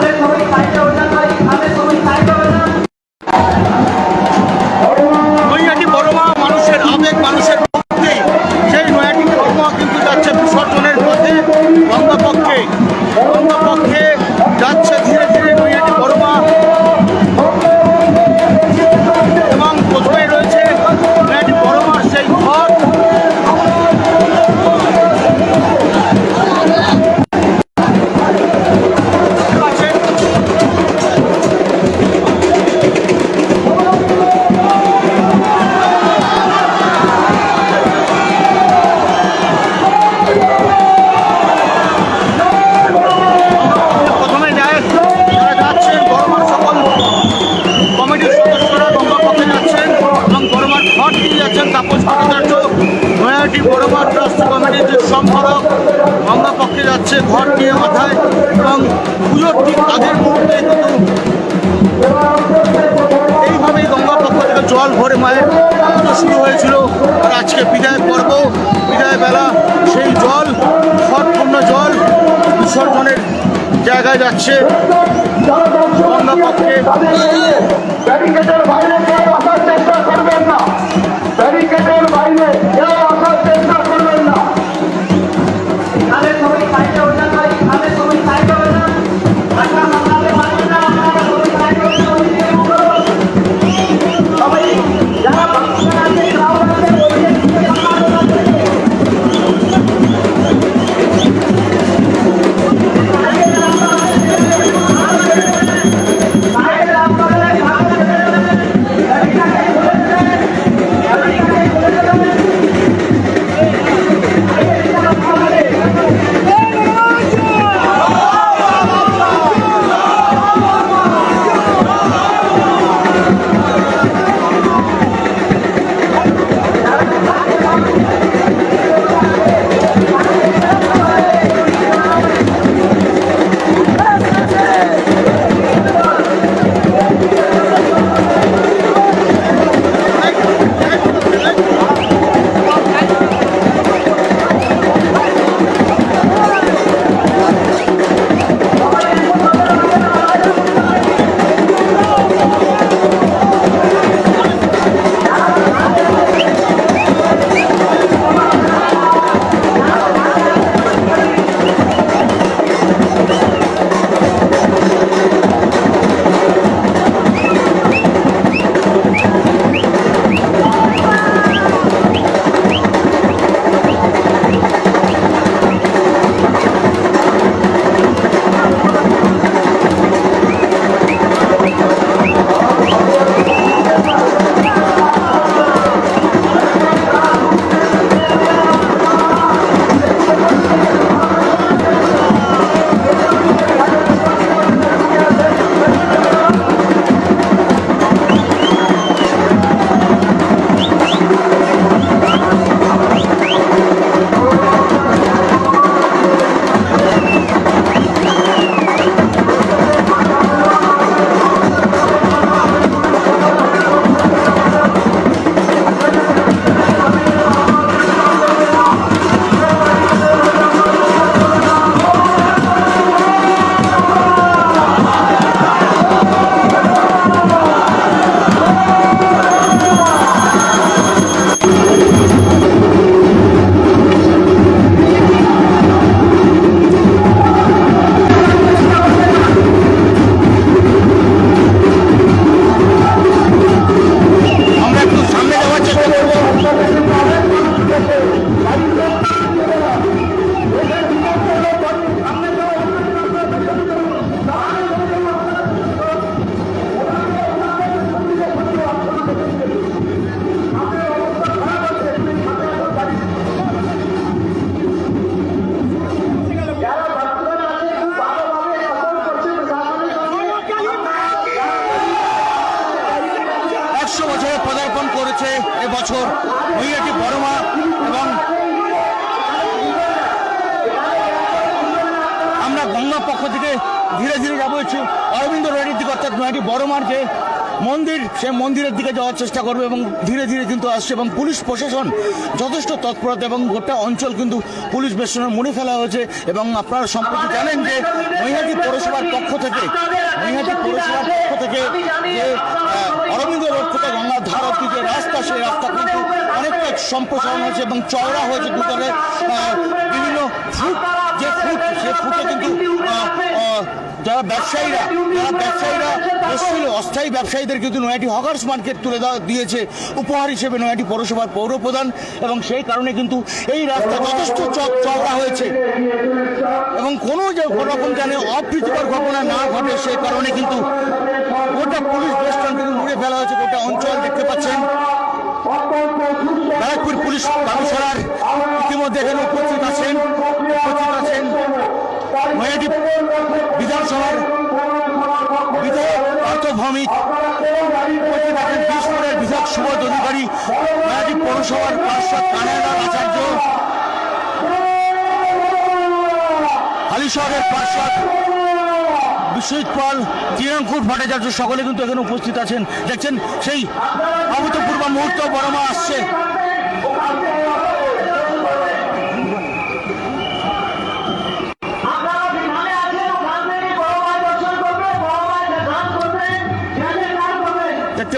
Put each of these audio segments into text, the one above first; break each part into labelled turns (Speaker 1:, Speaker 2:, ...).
Speaker 1: নৈহাটি জায়গায় যাচ্ছে। গঙ্গা নৈহাটি বড়মার যে মন্দির সে মন্দিরের দিকে যাওয়ার চেষ্টা করবে এবং ধীরে ধীরে কিন্তু আসছে এবং পুলিশ প্রশাসন যথেষ্ট তৎপরতা এবং গোটা অঞ্চল কিন্তু পুলিশ বেষ্টনের মুড়ে ফেলা হয়েছে এবং আপনারা সম্প্রতি জানেন যে নৈহাটি পৌরসভার পক্ষ থেকে নৈহাটি পৌরসভার পক্ষ থেকে যে অরবিন্দ রোড থেকে গঙ্গার ধার অব্দি যে রাস্তা সেই রাস্তা কিন্তু অনেকটা সম্প্রসারণ হয়েছে এবং চওড়া হয়েছে আহ, বিভিন্ন ফুট যে ফুট সে ফুটে কিন্তু যারা ব্যবসায়ীরা যারা ব্যবসায়ীরা এসেছিল। অস্থায়ী ব্যবসায়ীদের কিন্তু নয়াটি হকার্স মার্কেট তুলে দেওয়া দিয়েছে। উপহার হিসেবে নয়াটি পৌরসভার পৌর প্রধান এবং সেই কারণে কিন্তু এই রাস্তা যথেষ্ট চওড়া হয়েছে। এবং কোনো রকম যেন অপ্রীতিকর ঘটনা না ঘটে সেই কারণে কিন্তু গোটা পুলিশ বেষ্টন কিন্তু মুড়ে ফেলা হয়েছে গোটা অঞ্চল দেখতে পাচ্ছেন। ব্যারাকপুর পুলিশ কমিশনার ইতিমধ্যে এখানে উপস্থিত আছেন। উপস্থিত আছেন নয়াটি বিধানসভার বিধায়ক ভৌমিক বিভাগ বিষ্ণুরের বিধায়ক সুবোধ অধিকারী নয়াটি পৌরসভার পার্শ্বদ কানাইলাল আচার্য। হালিশহরের পার্শ্বদ বিশ্বজিৎ পাল তৃণাঙ্কুর ভট্টাচার্য, সকলে কিন্তু এখানে উপস্থিত আছেন। দেখছেন, সেই অভূতপূর্ব মুহূর্ত বড়মা আসছে।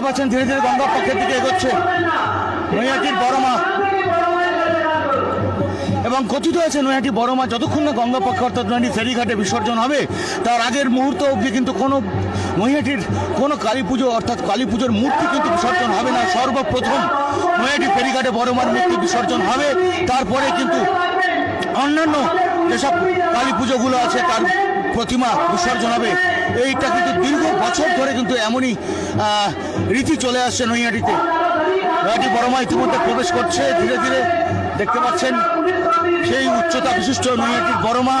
Speaker 1: দেখতে পাচ্ছেন, ধীরে ধীরে গঙ্গা পক্ষের দিকে এগোচ্ছে। নৈহাটির বড়মা। এবং কথিত আছে নৈহাটি বড়মা যতক্ষণ না গঙ্গা পক্ষে অর্থাৎ নৈহাটি ফেরিঘাটে বিসর্জন হবে, তার আগের মুহূর্ত অবধি কিন্তু কোনো নৈহাটির কোনো কালী পুজো অর্থাৎ কালী পুজোর মূর্তি কিন্তু বিসর্জন হবে না। সর্বপ্রথম নৈহাটি ফেরিঘাটে বড়মার মূর্তি বিসর্জন হবে। তারপরে কিন্তু অন্যান্য যেসব কালী পুজোগুলো আছে, তার প্রতিমা বিসর্জন হবে। এইটা কিন্তু দীর্ঘ বছর ধরে কিন্তু এমনই রীতি চলে আসছে নৈহাটিতে। নৈহাটি বড়মা ইতিমধ্যে প্রবেশ করছে, ধীরে ধীরে দেখতে পাচ্ছেন সেই উচ্চতা বিশিষ্ট নৈহাটির বড়মা।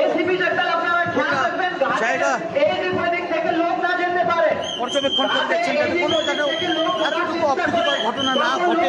Speaker 2: এসিপি জগদাল আপনারা খেয়াল রাখবেন
Speaker 1: জায়গা।
Speaker 2: এই দিক ওদিক থেকে লোক না যেতে পারে।
Speaker 1: পর্যবেক্ষণ করে দেখছেন কোনো যেন এতটুকু অপ্রীতিকর ঘটনা না ঘটে।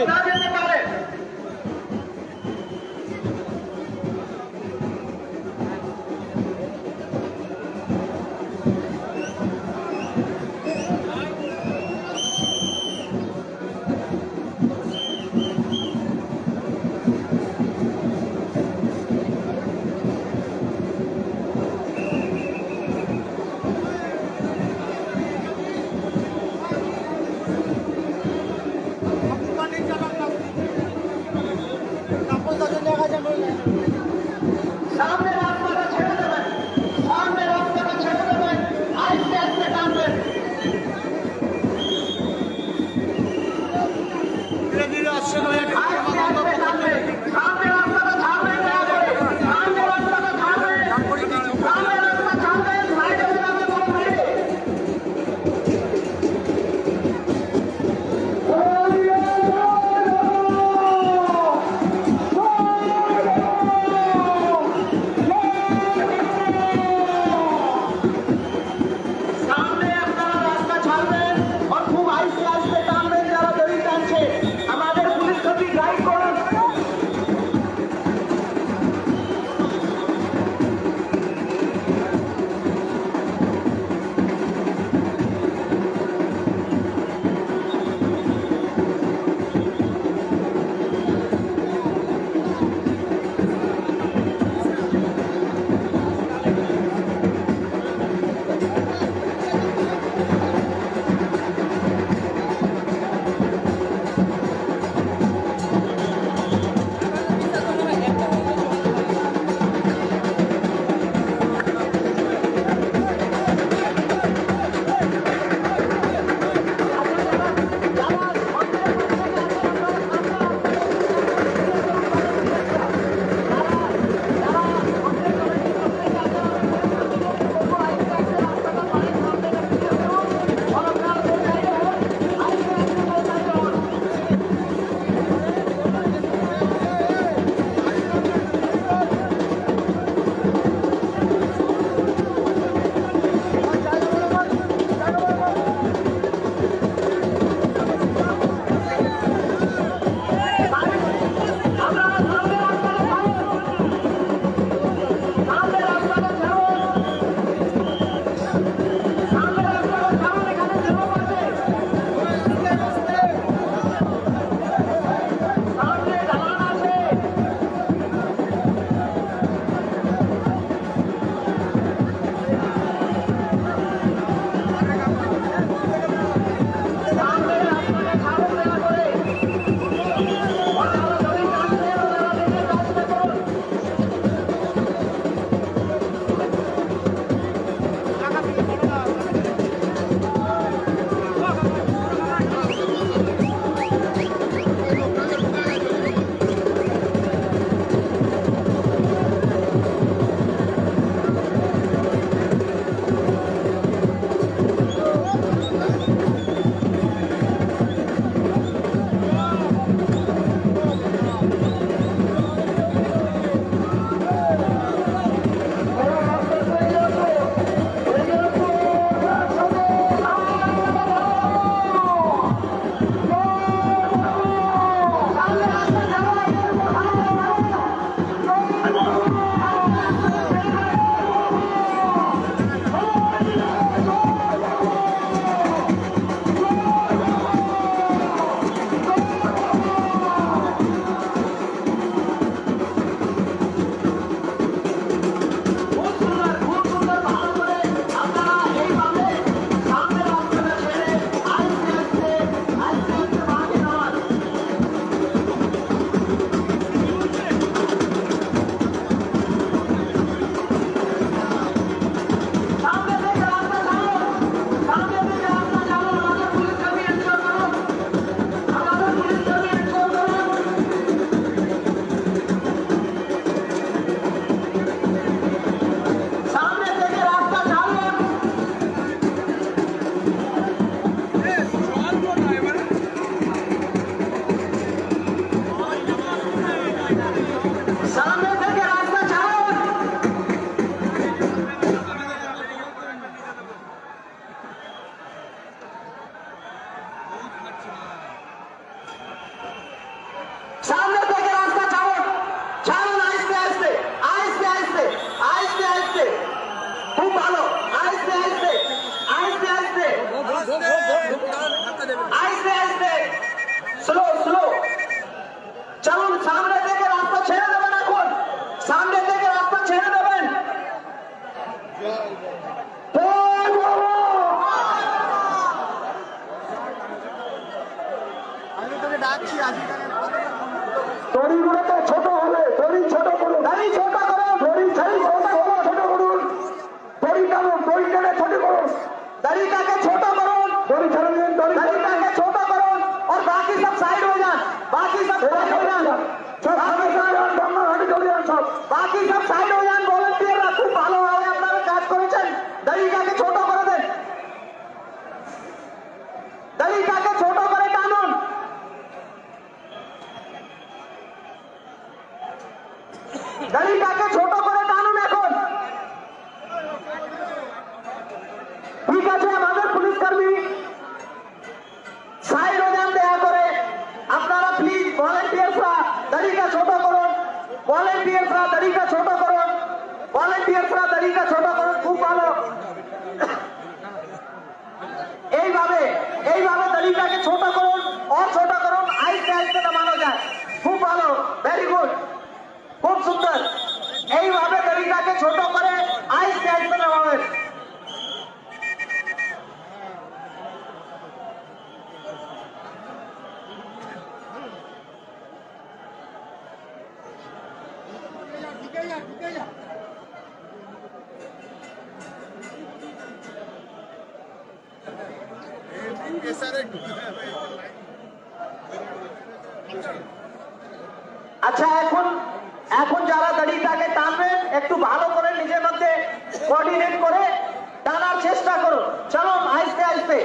Speaker 2: দড়িগুলোকে ছোট হলে
Speaker 3: দড়ি ছোট করুন দড়ি
Speaker 2: ছোট করুন দড়ি ছোট করুন ছোট করুন দড়ি টানুন দড়িটাকে ছোট করুন দড়িটাকে
Speaker 3: ছোট করুন দড়ি ছোট দিন দড়িটাকে ছোট করুন আর
Speaker 2: বাকি সব সাইড হয়ে যান বাকি সব সাইড হয়ে যান সব বাকি সব সাইড প্লিজ ভলেন্টিয়ার্সরা তরিকা ছোট করুন ভলেন্টিয়ার্সরা তরিকা ছোট করুন ভলেন্টিয়ার্সরা তরিকা ছোট করুন নামানো যায়। খুব ভালো ভেরি গুড খুব সুন্দর। এইভাবে তরিকাকে ছোট করে আইসতে আইসতে নামাবেন আচ্ছা এখন এখন যারা দড়িটাকে টানবেন একটু ভালো করে নিজের মধ্যে কোঅর্ডিনেট করে টানার চেষ্টা করুন। চলুন, আস্তে আস্তে।